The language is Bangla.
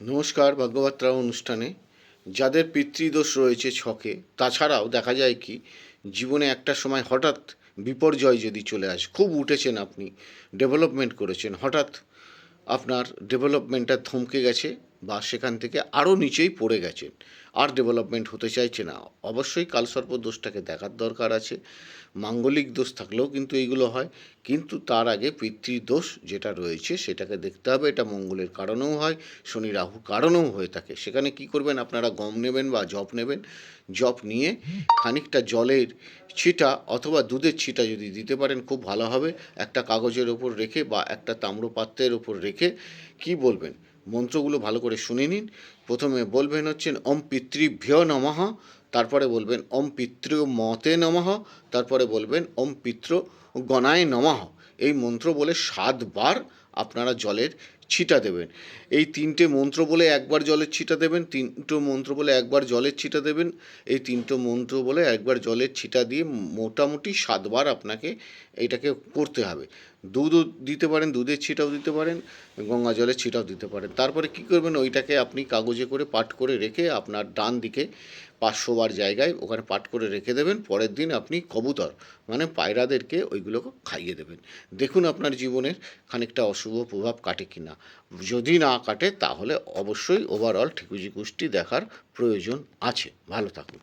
নমস্কার ভাগ্যবার্তা অনুষ্ঠানে। যাদের পিতৃদোষ রয়েছে ছকে, তাছাড়াও দেখা যায় কি, জীবনে একটা সময় হঠাৎ বিপর্যয় যদি চলে আসে, খুব উঠেছেন আপনি, ডেভেলপমেন্ট করেছেন, হঠাৎ আপনার ডেভেলপমেন্টটা থমকে গেছে বা সেখান থেকে আরও নিচেই পড়ে গেছেন। আর ডেভেলপমেন্ট হতে চাইছে না। অবশ্যই কালসর্প দোষটাকে দেখার দরকার আছে। মাঙ্গলিক দোষ থাকলেও কিন্তু এইগুলো হয়। কিন্তু তার আগে পিতৃদোষ যেটা রয়েছে সেটাকে দেখতে হবে। এটা মঙ্গলের কারণেও হয়, শনি রাহুর কারণেও হয়ে থাকে। সেখানে কি করবেন? আপনারা গম নেবেন বা জব নেবেন। জব নিয়ে খানিকটা জলের ছিটা অথবা দুধের ছিটা যদি দিতে পারেন খুব ভালো হবে। একটা কাগজের ওপর রেখে বা একটা তাম্রপাত্রের ওপর রেখে কি বলবেন? মন্ত্রগুলো ভালো করে শুনে নিন। প্রথমে বলবেন হচ্ছেন অম পিতৃভ্য নমঃ তারপরে বলবেন অম পিতৃ মতে নমঃ তারপরে বলবেন অম পিতৃ গণায় নমঃ এই মন্ত্র বলে সাতবার আপনারা জলের ছিটা দেবেন। এই তিনটে মন্ত্র বলে একবার জলের ছিটা দেবেন, তিনটে মন্ত্র বলে একবার জলের ছিটা দেবেন, এই তিনটে মন্ত্র বলে একবার জলের ছিটা দিয়ে মোটামুটি সাতবার আপনাকে এইটাকে করতে হবে। দুধও দিতে পারেন, দুধের ছিটাও দিতে পারেন, গঙ্গা জলের ছিটাও দিতে পারেন। তারপরে কি করবেন, ওইটাকে আপনি কাগজে করে পাট করে রেখে আপনার ডান দিকে পাঁচশো বার জায়গায় ওখানে পাট করে রেখে দেবেন, পরের দিন আপনি কবুতর মানে পায়রাদেরকে ওইগুলোকে খাইয়ে দেবেন। দেখুন আপনার জীবনের খানিকটা অশুভ প্রভাব কাটে কি না? যদি না কাটে, তাহলে অবশ্যই ওভারঅল ঠিকুজি গোষ্ঠী দেখার প্রয়োজন আছে। ভালো থাকুন।